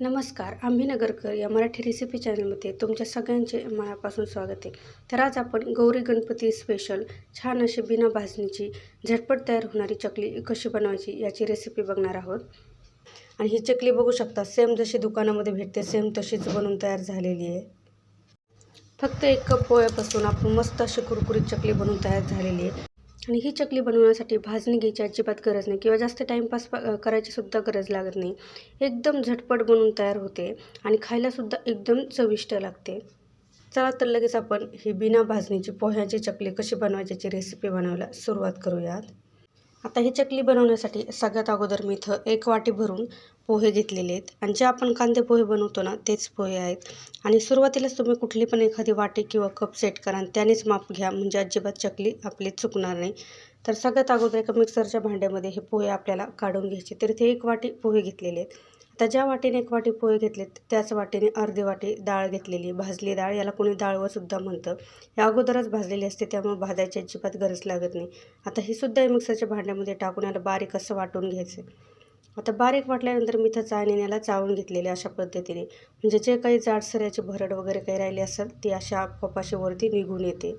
नमस्कार आम्ही नगरकर या मराठी रेसिपी चॅनलमध्ये तुमच्या सगळ्यांचे मनापासून स्वागत आहे. तर आज आपण गौरी गणपती स्पेशल छान अशी बिना भाजणीची झटपट तयार होणारी चकली कशी बनवायची याची रेसिपी बघणार आहोत. आणि ही चकली बघू शकता सेम जशी दुकानामध्ये भेटते सेम तशीच बनवून तयार झालेली आहे. फक्त एक कप पोह्यापासून आपण मस्त अशी कुरकुरीत चकली बनवून तयार झालेली आहे. आणि ही चकली बनवण्यासाठी भाजणी घ्यायची अजिबात गरज नाही किंवा जास्त टाईमपास करायची सुद्धा गरज लागत नाही. एकदम झटपट बनवून तयार होते आणि खायलासुद्धा एकदम चविष्ट लागते. चला तर लगेच आपण ही बिना भाजणीची पोह्याची चकली कशी बनवायची रेसिपी बनवायला सुरुवात करूयात. आता ही चकली बनवण्यासाठी सगळ्यात अगोदर मी इथं एक वाटी भरून पोहे घेतलेले आहेत. आणि जे आपण कांदे पोहे बनवतो ना तेच पोहे आहेत. आणि सुरुवातीलाच तुम्ही कुठली पण एखादी वाटी किंवा कप सेट करा आणि त्यानेच माप घ्या म्हणजे अजिबात चकली आपली चुकणार नाही. तर सगळ्यात अगोदर एका मिक्सरच्या भांड्यामध्ये हे पोहे आपल्याला काढून घ्यायचे. तर इथे एक वाटी पोहे घेतलेले आहेत. आता ज्या वाटीने एक वाटी पोहे घेतलेत त्याच वाटीने अर्धी वाटी डाळ घेतलेली भाजली डाळ याला कोणी डाळवंसुद्धा म्हणतं. या अगोदरच भाजलेली असते त्यामुळे भाजायची अजिबात गरज लागत नाही. आता ही सुद्धा मिक्सरच्या भांड्यामध्ये टाकून याला बारीक असं वाटून घ्यायचं आता बारीक वाटल्यानंतर मी इथं चाळणीने याला चाळून घेतलेले अशा पद्धतीने. म्हणजे जे काही जाडसर याची भरड वगैरे काही राहिली असेल ती अशा कपाशीवरती निघून येते.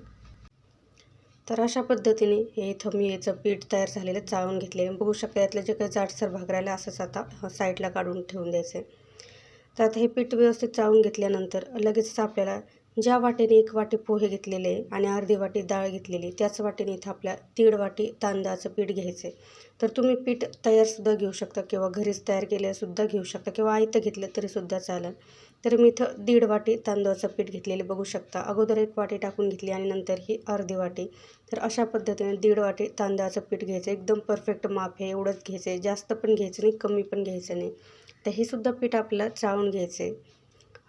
तर अशा पद्धतीने हे इथं मी याचं पीठ तयार झालेलं चाळून घेतले बघू शकता यातलं जे काही जाडसर भाग राहिला असंच आता साईडला काढून ठेवून द्यायचं. आहे तर आता हे पीठ व्यवस्थित चाळून घेतल्यानंतर लगेचच आपल्याला ज्या वाटेने एक वाटी पोहे घेतलेले आणि अर्धी वाटी डाळ घेतलेली त्याच वाटेने इथं आपल्या दीड वाटी तांदळाचं पीठ घ्यायचं. आहे तर तुम्ही पीठ तयारसुद्धा घेऊ शकता किंवा घरीच तयार केलेसुद्धा घेऊ शकता किंवा आयतं घेतलं तरीसुद्धा चालेल. तर मी इथं दीड वाटी तांदळाचं पीठ घेतलेले बघू शकता. अगोदर एक वाटी टाकून घेतली आणि नंतर ही अर्धी वाटी. तर अशा पद्धतीने दीड वाटी तांदळाचं पीठ घ्यायचं. एकदम परफेक्ट माप आहे. एवढंच घ्यायचं आहे जास्त पण घ्यायचं नाही कमी पण घ्यायचं नाही. तर हे सुद्धा पीठ आपल्याला चाळून घ्यायचं आहे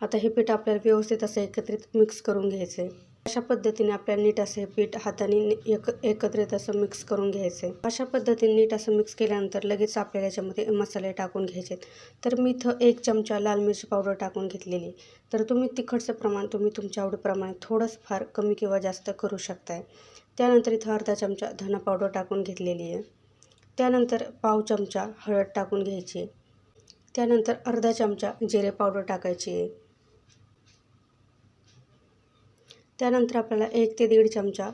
आता हे पीठ आपल्याला व्यवस्थित असं एकत्रित मिक्स करून घ्यायचं आहे अशा पद्धतीने आपल्याला नीट असे पीठ हाताने एक एकत्रित असं मिक्स करून घ्यायचे. अशा पद्धतीने नीट असं मिक्स केल्यानंतर लगेच आपल्याला याच्यामध्ये मसाले टाकून घ्यायचे. तर मी इथं एक चमचा लाल मिरची पावडर टाकून घेतलेली. तर तुम्ही तिखटचं प्रमाण तुम्ही तुमच्या आवडीप्रमाणे थोडंच फार कमी किंवा जास्त करू शकताय. त्यानंतर इथं अर्धा चमचा धना पावडर टाकून घेतलेली आहे. त्यानंतर पाव चमचा हळद टाकून घ्यायची. त्यानंतर अर्धा चमचा जिरे पावडर टाकायची आहे. त्यानंतर आपल्याला एक ते दीड चमचा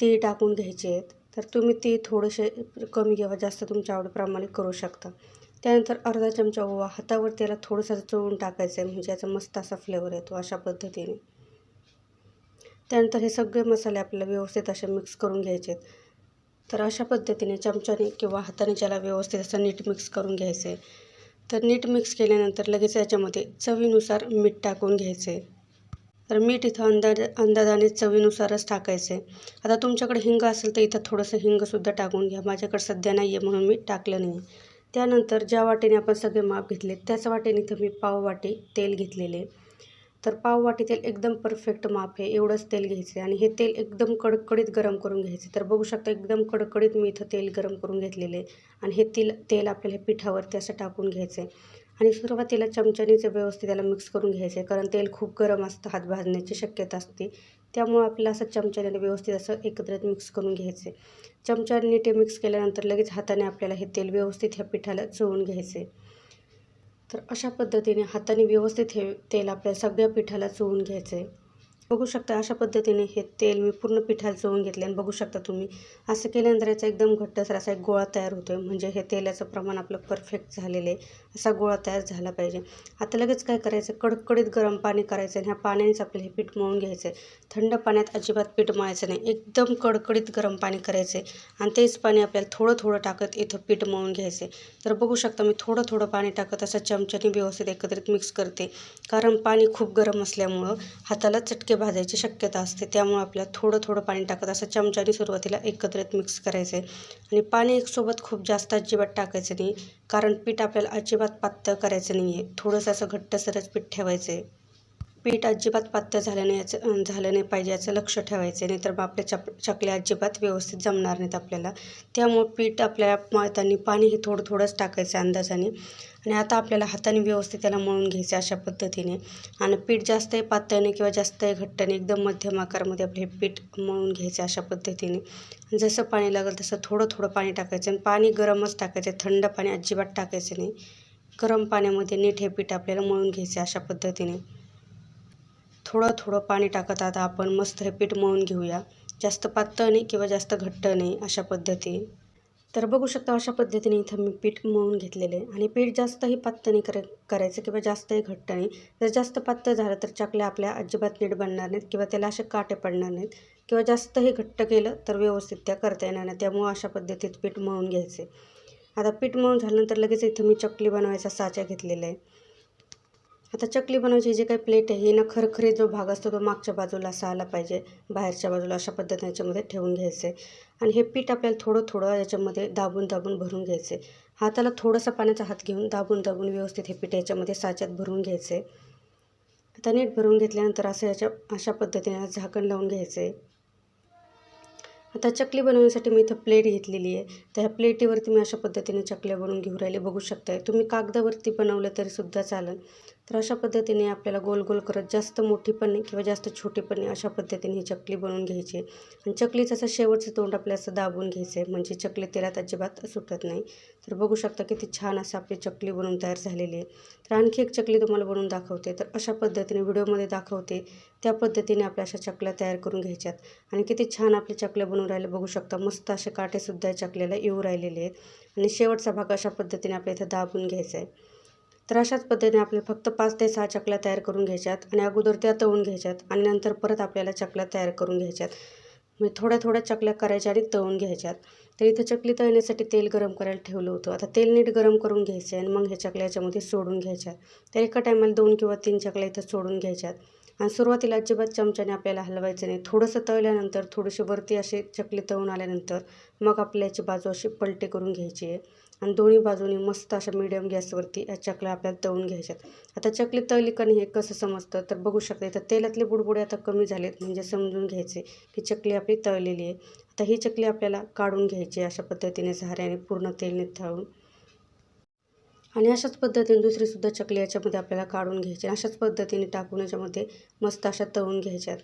ती टाकून घ्यायची आहेत. तर तुम्ही ती थोडेसे कमी किंवा जास्त तुमच्या आवडीप्रमाणे करू शकता. त्यानंतर अर्धा चमचा ओवा हातावर त्याला थोडंसं चोळून टाकायचं आहे म्हणजे याचा मस्त असा फ्लेवर येतो अशा पद्धतीने. त्यानंतर हे सगळे मसाले आपल्याला व्यवस्थित असे मिक्स करून घ्यायचे आहेत. तर अशा पद्धतीने चमच्याने किंवा हाताने ज्याला व्यवस्थित असं नीट मिक्स करून घ्यायचं आहे तर नीट मिक्स केल्यानंतर लगेच याच्यामध्ये चवीनुसार मीठ टाकून घ्यायचं आहे तर मीठ इथं अंदाज अंदाजाने चवीनुसारच टाकायचं आहे. आता तुमच्याकडे हिंग असेल तर इथं थोडंसं हिंगसुद्धा टाकून घ्या. माझ्याकडे सध्या नाही आहे म्हणून मी टाकलं नाही. त्यानंतर ज्या वाटेने आपण सगळे माप घेतले त्याच वाटेने इथं मी पाववाटी तेल घेतलेले तर पाववाटी तेल एकदम परफेक्ट माप आहे. एवढंच तेल घ्यायचं आणि हे तेल एकदम कडकडीत गरम करून घ्यायचे तर बघू शकता एकदम कडकडीत मी इथं तेल गरम करून घेतलेले आणि हे तेल तेल आपल्याला पिठावरती असं टाकून घ्यायचं आहे आणि सुरुवातीला चमच्यानेच व्यवस्थित त्याला मिक्स करून घ्यायचं आहे कारण तेल खूप गरम असतं हात भाजण्याची शक्यता असते. त्यामुळं आपल्याला असं चमच्याने व्यवस्थित असं एकत्रित मिक्स करून घ्यायचं आहे चमच्याने ते मिक्स केल्यानंतर लगेच हाताने आपल्याला हे तेल व्यवस्थित ह्या पिठाला चोळून घ्यायचं आहे तर अशा पद्धतीने हाताने व्यवस्थित हे तेल आपल्याला सगळ्या पिठाला चोळून घ्यायचं आहे बघू शकता अशा पद्धतीने हे तेल मी पूर्ण पिठाला चवून घेतले आणि बघू शकता तुम्ही असं केल्यानंतर याचा एकदम घट्टसर असा एक गोळा तयार होतो आहे म्हणजे हे तेलाचं प्रमाण आपलं परफेक्ट झालेलं आहे. असा गोळा तयार झाला पाहिजे. आता लगेच काय करायचं? कडकडीत गरम पाणी करायचं आणि ह्या पाण्यानेच आपल्याला हे पीठ मळून घ्यायचं आहे. थंड पाण्यात अजिबात पीठ मळायचं नाही. एकदम कडकडीत गरम पाणी करायचं आहे. आणि तेच पाणी आपल्याला थोडं थोडं टाकत इथं पीठ मळून घ्यायचं आहे. तर बघू शकता मी थोडं थोडं पाणी टाकत असं चमच्याने व्यवस्थित एकत्रित मिक्स करते. कारण पाणी खूप गरम असल्यामुळं हाताला चटके भाजायची शक्यता असते. त्यामुळे आपल्याला थोडं थोडं पाणी टाकत असं चमच्याने सुरुवातीला एकत्रित मिक्स करायचं. आहे आणि पाणी सोबत खूप जास्त अजिबात टाकायचं नाही. कारण पीठ आपल्याला अजिबात पातळ करायचं नाही आहे थोडंसं असं घट्टसरच पीठ ठेवायचं आहे पीठ अजिबात पातळ झालं नाही याचं झालं नाही पाहिजे याचं लक्ष ठेवायचं नाही तर मग आपल्या चप चकल्या अजिबात व्यवस्थित जमणार नाहीत आपल्याला. त्यामुळं पीठ आपल्या मळताना पाणी हे थोडं थोडंच टाकायचं अंदाजाने. आणि आता आपल्याला हाताने व्यवस्थित त्याला मळून घ्यायचं अशा पद्धतीने. आणि पीठ जास्तही पातळने किंवा जास्तही घट्टने एकदम मध्यम आकारामध्ये आपले हे पीठ मळून घ्यायचं अशा पद्धतीने. जसं पाणी लागेल तसं थोडं थोडं पाणी टाकायचं आणि पाणी गरमच टाकायचं थंड पाणी अजिबात टाकायचं नाही. गरम पाण्यामध्ये नीट हे पीठ आपल्याला मळून घ्यायचे अशा पद्धतीने. थोडं थोडं पाणी टाकत आता आपण मस्त हे पीठ मळून घेऊया. जास्त पातळ नाही किंवा जास्त घट्ट नाही अशा पद्धती. तर बघू शकता अशा पद्धतीने इथं मी पीठ मळून घेतलेले आहे. आणि पीठ जास्तही पातळ नाही कर करायचं किंवा जास्तही घट्ट नाही. जर जास्त पातळ झालं तर चकल्या आपल्या अजिबात नीट बनणार नाहीत किंवा त्याला असे काटे पडणार नाहीत. किंवा जास्तही घट्ट केलं तर व्यवस्थित त्या करता येणार नाही त्यामुळं अशा पद्धतीत पीठ मळून घ्यायचे. आता पीठ मळून झाल्यानंतर लगेच इथं मी चकली बनवायचा साचा घेतलेला आहे. आता चकली बनवायची जी काही प्लेट आहे ही ना खरखरीत जो भाग असतो तो मागच्या बाजूला असा आला पाहिजे. बाहेरच्या बाजूला अशा पद्धतीने याच्यामध्ये ठेवून घ्यायचे. आणि हे पीठ आपल्याला थोडं थोडं याच्यामध्ये दाबून दाबून भरून घ्यायचे. हाताला थोडासा पाण्याचा हात घेऊन दाबून दाबून व्यवस्थित हे पीठ याच्यामध्ये साच्यात भरून घ्यायचे. आता नीट भरून घेतल्यानंतर असं याच्या अशा पद्धतीने झाकण लावून घ्यायचे. आता चकली बनवण्यासाठी मी इथं प्लेट घेतलेली आहे. तर ह्या प्लेटीवरती मी अशा पद्धतीने चकल्या बनवून घेऊ राहिले. बघू शकताय. तुम्ही कागदावरती बनवलं तरीसुद्धा चालेल. तर अशा पद्धतीने आपल्याला गोल गोल करत जास्त मोठीपणे नाही किंवा जास्त छोटीपणे नाही अशा पद्धतीने ही चकली बनवून घ्यायची. आणि चकलीचं असं शेवटचं तोंड आपल्याला असं दाबून घ्यायचं आहे म्हणजे चकली तेलात अजिबात सुटत नाही. तर बघू शकता किती छान असं आपली चकली बनवून तयार झालेली आहे. तर आणखी एक चकली तुम्हाला बनवून दाखवते. तर अशा पद्धतीने व्हिडिओमध्ये दाखवते. त्या पद्धतीने आपल्या अशा चकल्या तयार करून घ्यायच्यात. आणि किती छान आपल्या चकल्या बनवून राहिले बघू शकता मस्त असे काटेसुद्धा चकल्याला येऊ राहिलेले आहेत. आणि शेवटचा भाग अशा पद्धतीने आपल्या इथं दाबून घ्यायचा आहे तर अशाच पद्धतीने आपल्याला फक्त पाच ते सहा चकल्या तयार करून घ्यायच्यात आणि अगोदर त्या तळून घ्यायच्यात आणि नंतर परत आपल्याला चकल्या तयार करून घ्यायच्यात. म्हणजे थोड्या थोड्या चकल्या करायच्या आणि तळून घ्यायच्यात. तर इथं चकली तळण्यासाठी तेल गरम करायला ठेवलं होतं. आता तेल नीट गरम करून घ्यायचं आहे आणि मग ह्या चकल्या याच्यामध्ये सोडून घ्यायच्यात. तर एका टायमाला दोन किंवा तीन चकल्या इथं सोडून घ्यायच्यात. आणि सुरुवातीला अजिबात चमच्याने आपल्याला हलवायचं नाही. थोडंसं तळल्यानंतर थोडीशी वरती अशी चकली तळून आल्यानंतर मग आपल्या याची बाजू अशी पलटी करून घ्यायची आहे. आणि दोन्ही बाजूनी मस्त अशा मीडियम गॅसवरती या चकल्या आपल्याला तळून घ्यायच्यात. आता चकली तळली का नाही हे कसं समजतं? तर बघू शकता इथं तेलातले बुडबुडे आता कमी झालेत म्हणजे समजून घ्यायचे की चकली आपली तळलेली आहे. आता ही चकली आपल्याला काढून घ्यायची अशा पद्धतीने झाऱ्याने पूर्ण तेलने तळून. आणि अशाच पद्धतीने दुसरीसुद्धा चकली याच्यामध्ये आपल्याला काढून घ्यायची अशाच पद्धतीने टाकून याच्यामध्ये मस्त अशा तळून घ्यायच्यात.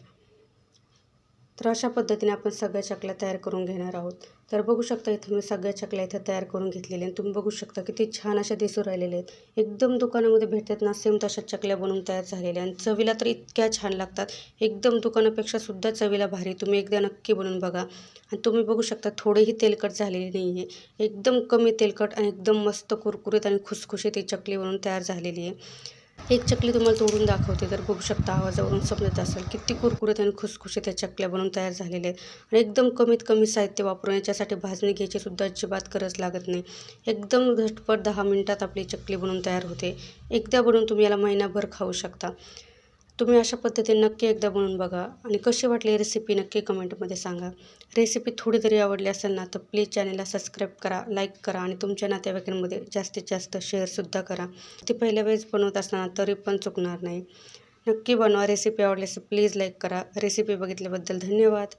तर अशा पद्धतीने आपण सगळ्या चकल्या तयार करून घेणार आहोत. तर बघू शकता इथं मी सगळ्या चकल्या इथं तयार करून घेतलेल्या आणि तुम्ही बघू शकता किती छान अशा दिसून राहिलेल्या आहेत. एकदम दुकानामध्ये भेटतात ना सेम तशा चकल्या बनवून तयार झालेल्या आणि चवीला तर इतक्या छान लागतात. एकदम दुकानापेक्षा सुद्धा चवीला भारी. तुम्ही एकदा नक्की बनवून बघा. आणि तुम्ही बघू शकता थोडेही तेलकट झालेली नाही आहे एकदम कमी तेलकट आणि एकदम मस्त कुरकुरीत आणि खुसखुशीत ही चकली बनवून तयार झालेली आहे. एक चकली तुम्हाला तोडून दाखवते. तर बघू शकता आवाजावरून समजत असेल. किती कुरकुरीत आणि खुसखुशीत त्या चकल्या बनवून तयार झालेल्या आहेत. आणि एकदम कमीत कमी साहित्य वापरून याच्यासाठी भाजणी घ्यायची सुद्धा अजिबात गरज लागत नाही. एकदम झटपट दहा मिनटात आपली चकली बनवून तयार होते. एकदा बनवून तुम्ही याला महिनाभर खाऊ शकता. तुम्ही अशा पद्धतीने नक्की एकदा बनवून बघा आणि कशी वाटली रेसिपी नक्की कमेंटमध्ये सांगा. रेसिपी थोडी जरी आवडली असेल ना तर प्लीज चॅनलला सबस्क्राईब करा लाईक करा आणि तुमच्या नातेवाईकांमध्ये जास्तीत जास्त शेअरसुद्धा करा. ती पहिल्या वेळेस बनवत असताना तरी पण चुकणार नाही. नक्की बनवा रेसिपी आवडली असेल प्लीज लाईक करा. रेसिपी बघितल्याबद्दल धन्यवाद.